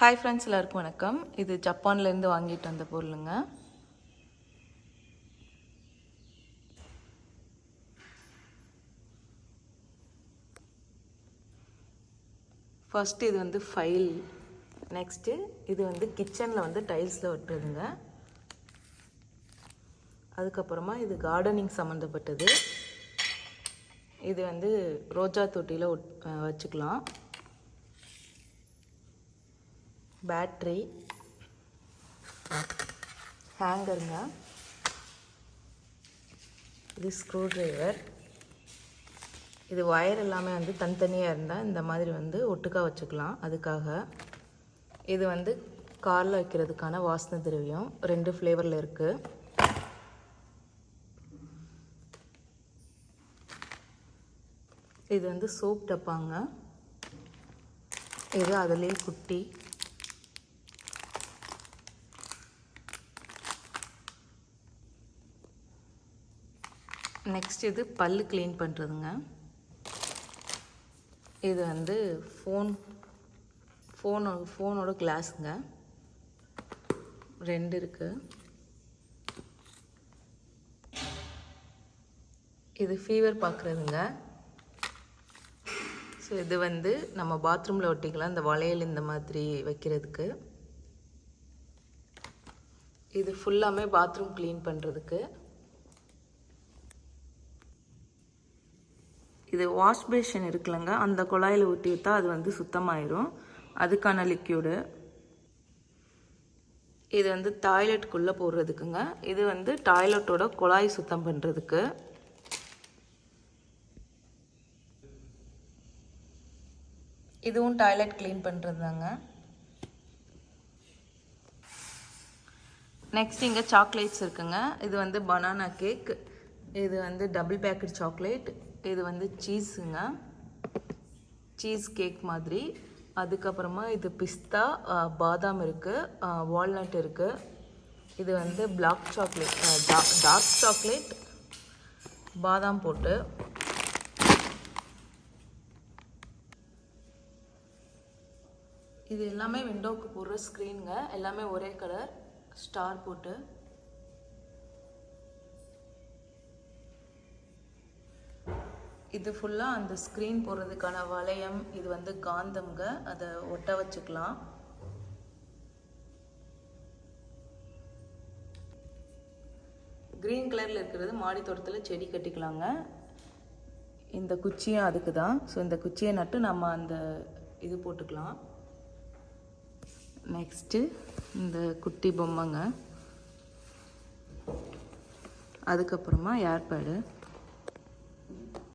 Hi friends எல்லாருக்கும் வணக்கம். இது ஜப்பான்லேருந்து வாங்கிட்டு வந்த பொருளுங்க. ஃபஸ்ட்டு இது வந்து ஃபைல் நெக்ஸ்ட்டு இது வந்து கிச்சனில் வந்து டைல்ஸில் ஒட்டுறதுங்க அதுக்கப்புறமா இது கார்டனிங் சம்மந்தப்பட்டது. இது வந்து ரோஜா தொட்டியில் ஒட் வச்சுக்கலாம். பேட்ரி ஹேங்கருங்க இது ஸ்க்ரூ ட்ரைவர் இது ஒயர் எல்லாமே வந்து தனித்தனியாக இருந்தால் இந்த மாதிரி வந்து ஒட்டுக்கா வச்சுக்கலாம். அதுக்காக இது வந்து காரில் வைக்கிறதுக்கான வாசனை திரவியம். ரெண்டு ஃப்ளேவரில் இருக்குது இது வந்து சோப் டப்பாங்க. இது அதுலேயே குட்டி. நெக்ஸ்ட் இது பல்லு க்ளீன் பண்ணுறதுங்க இது வந்து ஃபோன் ஃபோனோ ஃபோனோட கிளாஸுங்க ரெண்டு இருக்குது இது ஃபீவர் பார்க்குறதுங்க ஸோ இது வந்து நம்ம பாத்ரூமில் ஒட்டிக்கலாம். இந்த வளையல் இந்த மாதிரி வைக்கிறதுக்கு. இது ஃபுல்லாமே பாத்ரூம் க்ளீன் பண்ணுறதுக்கு இது வாஷ் பேஷன் இருக்குல்லங்க. அந்த குழாயில் ஊற்றி விட்டால் அது வந்து சுத்தமாயிரும். அதுக்கான லிக்யூடு இது வந்து டாய்லெட்டுக்குள்ளே போடுறதுக்குங்க. இது வந்து டாய்லெட்டோட குழாய் சுத்தம் பண்ணுறதுக்கு இதுவும் டாய்லெட் க்ளீன் பண்ணுறது தாங்க நெக்ஸ்ட் இங்கே சாக்லேட்ஸ் இருக்குங்க. இது வந்து பனானா கேக் இது வந்து டபுள் பேக்கட் சாக்லேட் இது வந்து சீஸுங்க. சீஸ் கேக் மாதிரி. அதுக்கப்புறமா இது பிஸ்தா பாதாம் இருக்குது வால்நட் இருக்குது இது வந்து பிளாக் சாக்லேட் டார்க் சாக்லேட் பாதாம் போட்டு. இது எல்லாமே விண்டோவுக்கு போடுற ஸ்க்ரீனுங்க. எல்லாமே ஒரே கலர் ஸ்டார் போட்டு. இது ஃபுல்லாக அந்த ஸ்க்ரீன் போடுறதுக்கான வளையம் இது வந்து காந்தம்ங்க. அதை ஒட்ட வச்சுக்கலாம். க்ரீன் கலரில் இருக்கிறது மாடி தோட்டத்தில் செடி கட்டிக்கலாங்க. இந்த குச்சியும் அதுக்கு தான் ஸோ இந்த குச்சியை நட்டு நம்ம அந்த இது போட்டுக்கலாம். நெக்ஸ்ட்டு இந்த குட்டி பொம்மைங்க. அதுக்கப்புறமா ஏர்பேடு